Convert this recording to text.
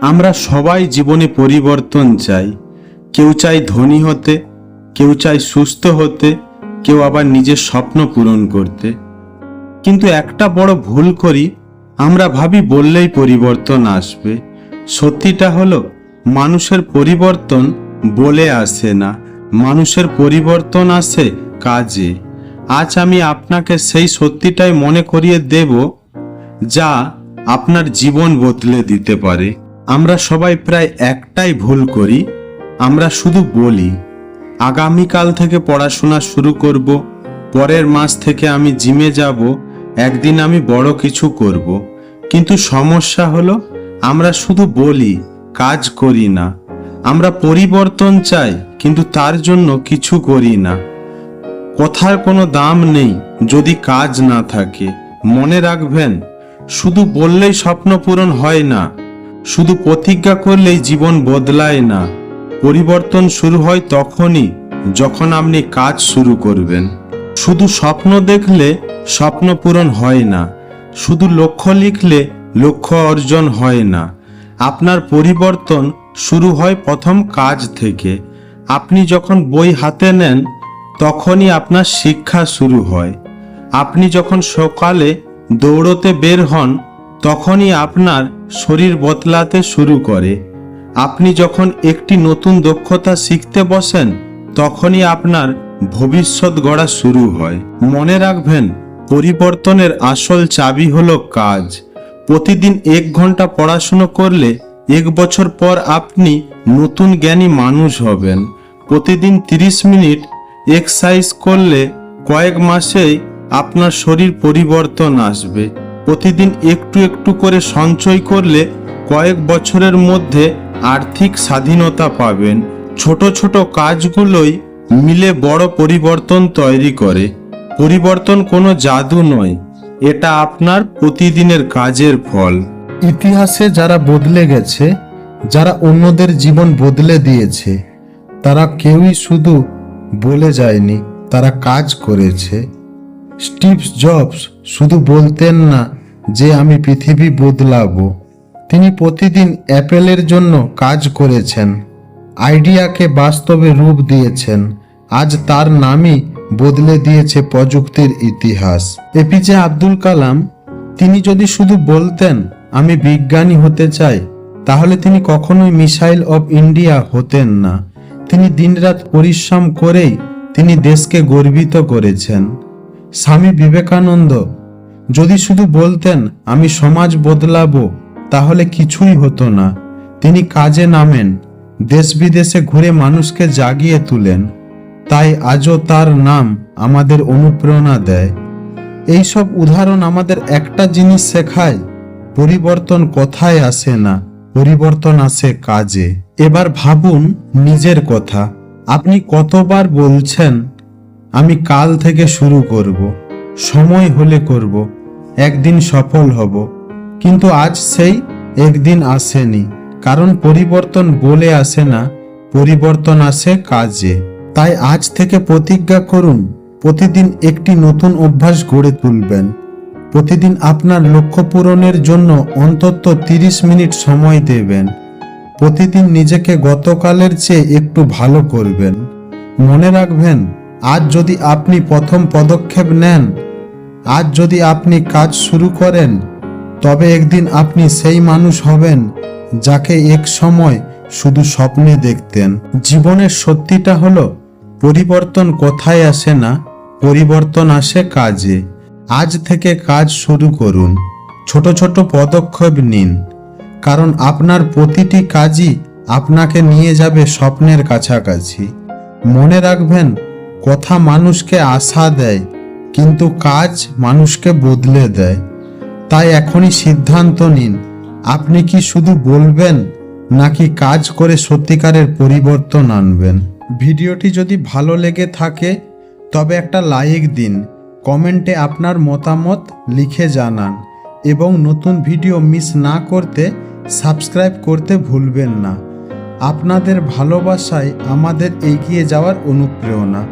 আমরা সবাই জীবনে পরিবর্তন চাই। কেউ চাই ধনী হতে, কেউ চাই সুস্থ হতে, কেউ আবার নিজের স্বপ্ন পূরণ করতে। কিন্তু একটা বড় ভুল করি, আমরা ভাবি বললেই পরিবর্তন আসবে। সত্যিটা হলো, মানুষের পরিবর্তন বলে আসে না। মানুষের পরিবর্তন আসে কাজে। আজ আমি আপনাকে সেই সত্যিটাই মনে করিয়ে দেব, যা আপনার জীবন বদলে দিতে পারে। আমরা সবাই প্রায় একটাই ভুল করি, আমরা শুধু বলি, আগামীকাল থেকে পড়াশোনা শুরু করব, পরের মাস থেকে আমি জিমে যাব, একদিন আমি বড় কিছু করব। কিন্তু সমস্যা হলো, আমরা শুধু বলি, কাজ করি না। আমরা পরিবর্তন চাই, কিন্তু তার জন্য কিছু করি না। কথার কোনো দাম নেই, যদি কাজ না থাকে। মনে রাখবেন, শুধু বললেই স্বপ্ন পূরণ হয় না। শুধু প্রতিজ্ঞা করলেই জীবন বদলায় না, পরিবর্তন শুরু হয় তখনই যখন আপনি কাজ শুরু করবেন। শুধু স্বপ্ন দেখলে স্বপ্ন পূরণ হয় না, শুধু লক্ষ্য লিখলে লক্ষ্য অর্জন হয় না। আপনার পরিবর্তন শুরু হয় প্রথম কাজ থেকে। আপনি যখন বই হাতে নেন, তখনই আপনার শিক্ষা শুরু হয়। আপনি যখন সকালে দৌড়তে বের হন, তখনই আপনার শরীর বদলাতে শুরু করে। আপনি যখন একটি নতুন দক্ষতা শিখতে বসেন, তখনই আপনার ভবিষ্যৎ গড়া শুরু হয়। মনে রাখবেন, পরিবর্তনের আসল চাবি হলো কাজ। প্রতিদিন এক ঘণ্টা পড়াশুনো করলে এক বছর পর আপনি নতুন জ্ঞানী মানুষ হবেন। প্রতিদিন 30 মিনিট এক্সারসাইজ করলে কয়েক মাসেই আপনার শরীর পরিবর্তন আসবে। প্রতিদিন একটু একটু করে সঞ্চয় করলে কয়েক বছরের মধ্যে আর্থিক স্বাধীনতা পাবেন। ছোট ছোট কাজগুলোই মিলে বড় পরিবর্তন তৈরি করে। পরিবর্তন কোনো জাদু নয়, এটা আপনার প্রতিদিনের কাজের ফল। ইতিহাসে যারা বদলে গেছে, যারা অন্যদের জীবন বদলে দিয়েছে, তারা কেউই শুধু বলে যায়নি, তারা কাজ করেছে। স্টিভ জবস শুধু বলতেন না যে আমি পৃথিবী বদলাবো। তিনি প্রতিদিন অ্যাপেলের জন্য কাজ করেছেন, আইডিয়াকে বাস্তবে রূপ দিয়েছেন, আজ তার নামই বদলে দিয়েছে প্রযুক্তির ইতিহাস। এপিজে আব্দুল কালাম, তিনি যদি শুধু বলতেন, আমি বিজ্ঞানী হতে চাই তাহলে তিনি কখনোই মিসাইল অফ ইন্ডিয়া হতেন না। তিনি দিনরাত পরিশ্রম করেই তিনি দেশকে গর্বিত করেছেন। স্বামী বিবেকানন্দ, যদি শুধু বলতেন, আমি সমাজ বদলাবো তাহলে কিছুই হতো না। তিনি কাজে নামেন দেশ বিদেশে ঘুরে মানুষকে জাগিয়ে তুলেন। তাই আজও তার নাম আমাদের অনুপ্রেরণা দেয়। এই সব উদাহরণ আমাদের একটা জিনিস শেখায়, পরিবর্তন কথায় আসে না, পরিবর্তন আসে কাজে। এবার ভাবুন নিজের কথা। আপনি কতবার বলছেন আমি কাল থেকে শুরু করব। সময় হলে করব। একদিন সফল হব। কিন্তু আজ সেই একদিন আসেনি। কারণ পরিবর্তন বলে আসে না, পরিবর্তন আসে কাজে। তাই আজ থেকে প্রতিজ্ঞা করুন, প্রতিদিন একটি নতুন অভ্যাস গড়ে তুলবেন। প্রতিদিন আপনার লক্ষ্য পূরণের জন্য অন্তত 30 মিনিট সময় দেবেন। প্রতিদিন নিজেকে গতকালের চেয়ে একটু ভালো করবেন। মনে রাখবেন আজ যদি আপনি প্রথম পদক্ষেপ নেন, আজ যদি আপনি কাজ শুরু করেন, তবে একদিন আপনি সেই মানুষ হবেন যাকে এক সময় শুধু স্বপ্নে দেখতেন। জীবনের সত্যিটা হলো, পরিবর্তন কোথায় আসে না, পরিবর্তন আসে কাজে। আজ থেকে কাজ শুরু করুন। ছোট ছোট পদক্ষেপ নিন। কারণ আপনার প্রতিটি কাজই আপনাকে নিয়ে যাবে স্বপ্নের কাছাকাছি। মনে রাখবেন কথা মানুষকে আশা দেয়, কিন্তু কাজ মানুষকে বদলে দেয়। তাই এখনই সিদ্ধান্ত নিন, আপনি কি শুধু বলবেন, নাকি কাজ করে সত্যিকারের পরিবর্তন আনবেন? ভিডিওটি যদি ভালো লেগে থাকে, তবে একটা লাইক দিন, কমেন্টে আপনার মতামত লিখে জানান, এবং নতুন ভিডিও মিস না করতে সাবস্ক্রাইব করতে ভুলবেন না। আপনাদের ভালোবাসায় আমাদের এগিয়ে যাওয়ার অনুপ্রেরণা।